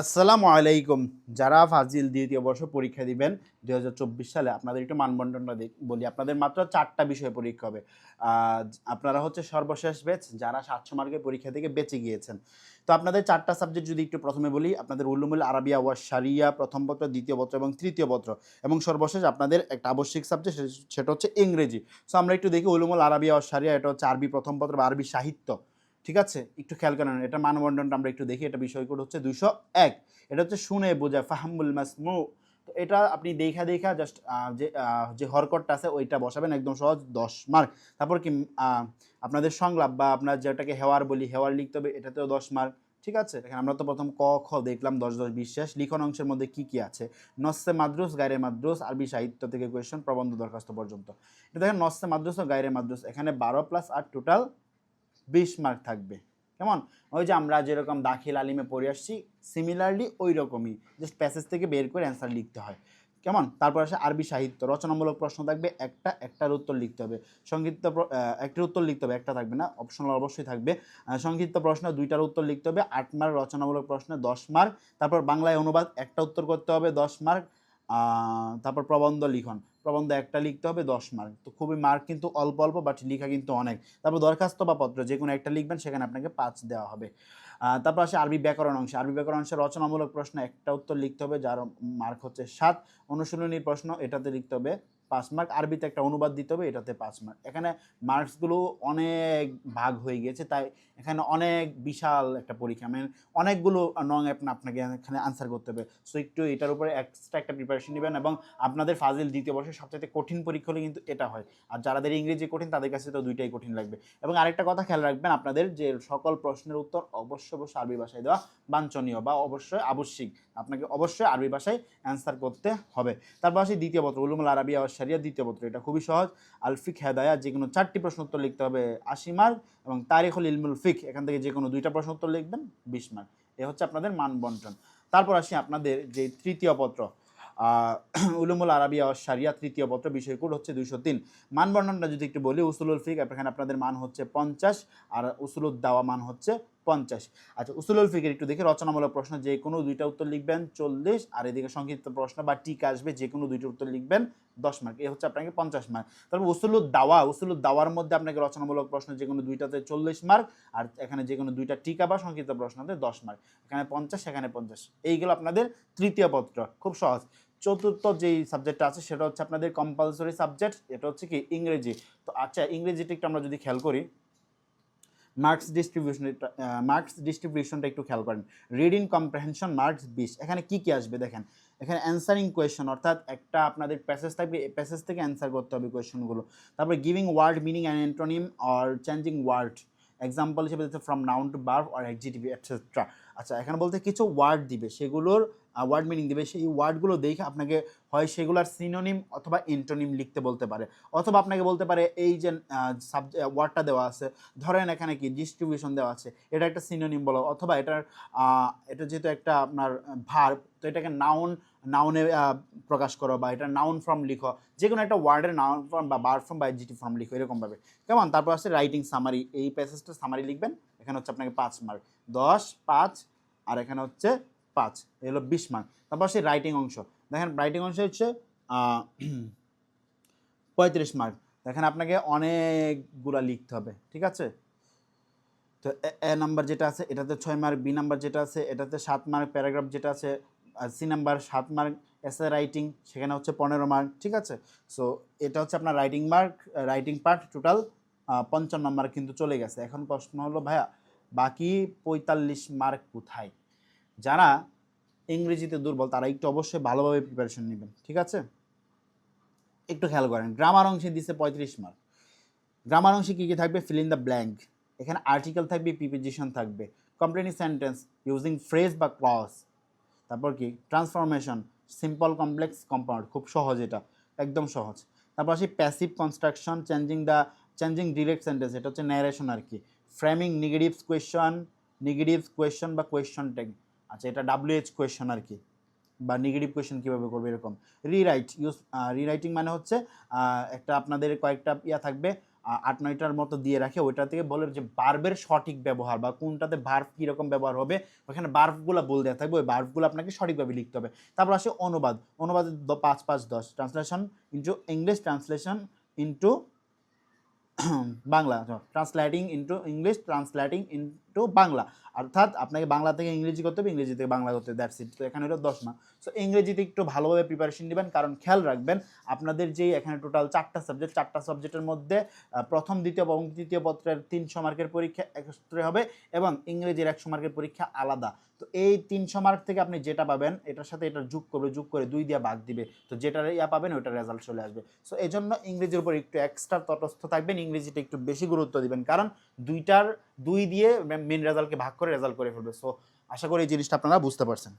আসসালামু আলাইকুম। যারা ফাজিল দ্বিতীয় বর্ষ পরীক্ষা দিবেন দু হাজার চব্বিশ সালে আপনাদের একটু মানবন্টনটা দেখ- বলি। আপনাদের মাত্র চারটা বিষয়ে পরীক্ষা হবে। আপনারা হচ্ছে সর্বশেষ ব্যাচ যারা সাতশো মার্কের পরীক্ষা থেকে বেঁচে গিয়েছেন। তো আপনাদের চারটা সাবজেক্ট যদি একটু প্রথমে বলি, আপনাদের উল্লুমুল আরবিয়া ওয়া সারিয়া প্রথম পত্র, দ্বিতীয় পত্র এবং তৃতীয় পত্র। এবং সর্বশেষ আপনাদের একটা আবশ্যিক সাবজেক্ট সেটা হচ্ছে ইংরেজি। সো আমরা একটু দেখি উলুমুল আরবিয়া ওয়া সারিয়া এটা হচ্ছে আরবি প্রথম পত্র বা আরবি সাহিত্য। ঠিক আছে? একটু খেয়াল করেন এটা মানবন্টনটা আমরা একটু দেখি, এটা বিষয় কোড হচ্ছে দুইশো এক। এটা হচ্ছে শুনে, বোঝা, ফাহামুল মাসমু। তো এটা আপনি দেখা দেখা জাস্ট যে যে হরকটটা আছে, ওইটা বসাবেন একদম সহজ, দশ মার্ক। তারপর কি আপনাদের সংলাপ বা আপনার যেটাকে হেওয়ার বলি, হেওয়ার লিখতে হবে, এটাতেও দশ মার্ক, ঠিক আছে? দেখেন, আমরা তো প্রথম ক, খ দেখলাম, দশ দশ বিশ্বাস লিখন অংশের মধ্যে কি কি আছে? নসে মাদ্রুস, গায়রে মাদ্রুস, আরবি সাহিত্য থেকে কোয়েশন প্রবন্ধ দরখাস্ত পর্যন্ত। এটা দেখেন, নসে মাদ্রুস ও গায়রে মাদ্রুস, এখানে বারো প্লাস আট টোটাল বিশ মার্ক থাকবে। কেমন? ওই যে আমরা যেরকম দাখিল আলিমে পড়ে আসছি সিমিলারলি ওই রকমই জাস্ট প্যাসেজ থেকে বের করে অ্যান্সার লিখতে হয়। কেমন? তারপর আসে আরবি সাহিত্য। রচনামূলক প্রশ্ন থাকবে, একটা, একটার উত্তর লিখতে হবে। সংক্ষিপ্ত একটার উত্তর লিখতে হবে, একটা থাকবে না। অপশনাল অবশ্যই থাকবে। সংক্ষিপ্ত প্রশ্ন দুইটার উত্তর লিখতে হবে, আট মার্ক রচনামূলক প্রশ্নে, দশ মার্ক তারপর বাংলায় অনুবাদ, একটা উত্তর করতে হবে, দশ মার্ক তারপর প্রবন্ধ লিখন। প্রবন্ধ একটা লিখতে হবে, দশ মার্ক তো খুবই মার্ক কিন্তু অল্প অল্প বাট লিখা কিন্তু অনেক। তারপর দরখাস্ত বা পত্র, যে কোনো একটা লিখবেন, সেখানে আপনাকে পাঁচ দেওয়া হবে। তারপর আসে আরবি ব্যাকরণ অংশ। আরবি ব্যাকরণ অংশে রচনামূলক প্রশ্ন একটা উত্তর লিখতে হবে, যার মার্ক হচ্ছে সাত। অনুশীলনী প্রশ্ন এটাতে লিখতে হবে পাঁচ মার্ক আরবিতে একটা অনুবাদ দিতে হবে, এটাতে পাঁচ মার্ক এখানে মার্কসগুলো অনেক ভাগ হয়ে গিয়েছে, তাই এখানে অনেক বিশাল একটা পরীক্ষা। মানে অনেকগুলো নং অ্যাপ আপনাকে এখানে আনসার করতে হবে। সো একটু এটার উপরে এক্সট্রা একটা প্রিপারেশন নেবেন এবং আপনাদের ফাজিল দ্বিতীয় বর্ষের সবচেয়ে কঠিন পরীক্ষা হলে কিন্তু এটা হয়। আর যাদের ইংরেজি কঠিন, তাদের কাছে তো দুইটাই কঠিন লাগবে। এবং আরেকটা কথা খেয়াল রাখবেন, আপনাদের যে সকল প্রশ্নের উত্তর অবশ্যই অবশ্যই আরবি ভাষায় দেওয়া বাঞ্ছনীয় বা অবশ্যই আবশ্যিক। আপনাকে অবশ্যই আরবি ভাষায় অ্যান্সার করতে হবে। তারপর আসি দ্বিতীয় পত্র উলুমুল আরবি আওয়াজ সারিয়া দ্বিতীয় পত্র। এটা খুবই সহজ। আলফিক হেদায়া, যে কোনো চারটি প্রশ্ন উত্তর লিখতে হবে আশি মার্ক এবং তারিখুল ইলমুল ফিক। এখান থেকে যে কোনো দুইটা প্রশ্ন উত্তর লিখবেন, বিশ মার্ক এ হচ্ছে আপনাদের মান বন্টন। তারপর আসি আপনাদের যে তৃতীয় পত্র। উলুমুল আরবিয়া ও সারিয়া তৃতীয় পত্র বিষয় কোড হচ্ছে দুইশো তিন। মান বর্ণনটা যদি একটু বলি, উসুলুল ফিক, এখানে আপনাদের মান হচ্ছে পঞ্চাশ আর উসুলুদ দাওয়া মান হচ্ছে পঞ্চাশ। আচ্ছা উসুলুল ফিকের একটু দেখে রচনামূলক প্রশ্ন, যে কোনো দুইটা উত্তর লিখবেন চল্লিশ, আর এদিকে সংক্ষিপ্ত প্রশ্ন বা টিকা আসবে, যে কোনো দুইটা উত্তর লিখবেন দশ মার্ক। এ হচ্ছে আপনাকে পঞ্চাশ মার্ক। তারপর উসুলুদ দাওয়া, উসুলুদ দাওয়ার মধ্যে আপনাকে রচনামূলক প্রশ্ন, যে কোনো দুইটাতে চল্লিশ মার্ক, আর এখানে যে কোনো দুইটা টিকা বা সংক্ষিপ্ত প্রশ্নতে দশ মার্ক। এখানে পঞ্চাশ এখানে পঞ্চাশ। এইগুলো আপনাদের তৃতীয় পত্র, খুব সহজ। চতুর্থ যেই সাবজেক্টটা আছে, সেটা হচ্ছে আপনাদের কম্পালসরি সাবজেক্ট এটা হচ্ছে কি ইংরেজি। তো আচ্ছা ইংরেজিটা একটু আমরা যদি খেয়াল করি মার্কস ডিস্ট্রিবিউশন মার্কস ডিস্ট্রিবিউশনটা একটু খেয়াল করেন। রিডিং কম্প্রেহেনশন মার্কস বিশ এখানে কি কি আসবে দেখেন? এখানে অ্যান্সারিং কোয়েশন অর্থাৎ একটা আপনাদের প্যাসেজ থাকবে প্যাসেজ থেকে অ্যান্সার করতে হবে কোয়েশনগুলো তারপরে giving word meaning and antonym or changing word example হিসেবে দিচ্ছে ফ্রম নাউন টু বার্ভ অর এক্সিটিভ এটসেট্রা আচ্ছা এখানে বলতে কিছু ওয়ার্ড দিবে, সেগুলোর ওয়ার্ড মিনিং দিবে, সেই ওয়ার্ডগুলো দেখে আপনাকে হয় সেগুলোর সিনোনিম অথবা ইন্টোনিম লিখতে বলতে পারে। অথবা আপনাকে বলতে পারে এই যে ওয়ার্ডটা দেওয়া আছে, ধরেন এখানে কি ডিস্ট্রিবিউশন দেওয়া আছে, এটা একটা সিনোনিম বলো, অথবা এটার এটা যেহেতু একটা আপনার ভার্ব তো এটাকে নাউন নাউনে প্রকাশ করো বা এটা নাউন ফর্ম লিখো যে কোনো একটা ওয়ার্ডের নাউন ফর্ম বা বার ফর্ম বা এজিটি ফর্ম লিখো এরকমভাবে কেমন তারপর আছে রাইটিং সামারি এই প্যাসেজটা সামারি লিখবেন, এখানে হচ্ছে আপনাকে পাঁচ মার্ক দশ, পাঁচ, আর এখানে হচ্ছে পাঁচ, এই হলো বিশ মার্ক তারপর সেই রাইটিং অংশ। দেখেন রাইটিং অংশ হচ্ছে পঁয়ত্রিশ মার্ক দেখেন আপনাকে অনেকগুলা লিখতে হবে, ঠিক আছে? তো এ- এ নাম্বার যেটা আছে, এটাতে ছয় মার্ক বি নাম্বার যেটা আছে, এটাতে সাত মার্ক প্যারাগ্রাফ যেটা আছে সি নাম্বার সাত মার্ক এসে রাইটিং সেখানে হচ্ছে পনেরো মার্ক ঠিক আছে? সো এটা হচ্ছে আপনার writing mark writing part total পঞ্চান্ন নাম্বার কিন্তু চলে গেছে। এখন প্রশ্ন হলো, ভাইয়া, বাকি পঁয়তাল্লিশ মার্ক কোথায়? যারা ইংরেজিতে দুর্বল, তারা একটু অবশ্যই ভালোভাবে প্রিপারেশন নেবেন, ঠিক আছে? একটু খেয়াল করেন গ্রামার অংশে দিছে পঁয়ত্রিশ মার্ক গ্রামার অংশে কী কী থাকবে? ফিল ইন দ্য ব্ল্যাঙ্ক এখানে আর্টিকেল থাকবে প্রিপোজিশন থাকবে। কমপ্লেনিং সেন্টেন্স ইউজিং ফ্রেজ বা ক্লজ তারপর কি? ট্রান্সফরমেশন সিম্পল কমপ্লেক্স কম্পাউন্ড খুব সহজ এটা। একদম সহজ। তারপর আসি passive construction changing the changing direct sentence এটা হচ্ছে ন্যারেশন আর কি। Framing negatives question negatives question বা কোয়েশন ট্যাগ আচ্ছা এটা ডাব্লিউএইচ কোয়েশন আর কি? বা নেগেটিভ কোয়েশন কীভাবে করবে এরকম? রিরাইট ইউজ রিরাইটিং মানে হচ্ছে একটা আপনাদের কয়েকটা ইয়া থাকবে আট নয়টার মতো দিয়ে রাখে। ওইটা থেকে বলে যে বার্বের সঠিক ব্যবহার বা কোনটাতে বার্ব কীরকম ব্যবহার হবে, ওখানে বার্বগুলো বলে দেওয়া থাকবে, ওই বার্বগুলো আপনাকে সঠিকভাবে লিখতে হবে। তারপর আসে অনুবাদ। অনুবাদের দ- পাঁচ পাঁচ, দশ। Translation into English translation into Bangla. Translating into English translating into Bangla. অর্থাৎ আপনাকে বাংলা থেকে ইংরেজি করতে হবে, ইংরেজি থেকে বাংলা করতে দ্যাটস ইট তো এখানে হলো দশ না সো ইংরেজিতে একটু ভালোভাবে প্রিপারেশন নেবেন, কারণ খেয়াল রাখবেন, আপনাদের যেই এখানে টোটাল চারটা সাবজেক্ট চারটা সাবজেক্টের মধ্যে প্রথম, দ্বিতীয় এবং তৃতীয় পত্রের তিনশো মার্কের পরীক্ষা একত্রে হবে এবং ইংরেজির একশো মার্কের পরীক্ষা আলাদা। তো এই তিনশো মার্ক থেকে আপনি যেটা পাবেন, এটার সাথে এটা যোগ করবে, যোগ করে দুই দিয়ে ভাগ দিবে। তো যেটা ইয়া পাবেন, ওইটার রেজাল্ট চলে আসবে। সো এই জন্য ইংরেজির উপর একটু এক্সট্রা তটস্থ থাকবেন, ইংরেজিটা একটু বেশি গুরুত্ব দিবেন। কারণ দুইটার, দুই দিয়ে মেন রেজাল্টকে ভাগ করে রেজাল্ট করে ফেলবে। সো আশা করি এই জিনিসটা আপনারা বুঝতে পারছেন।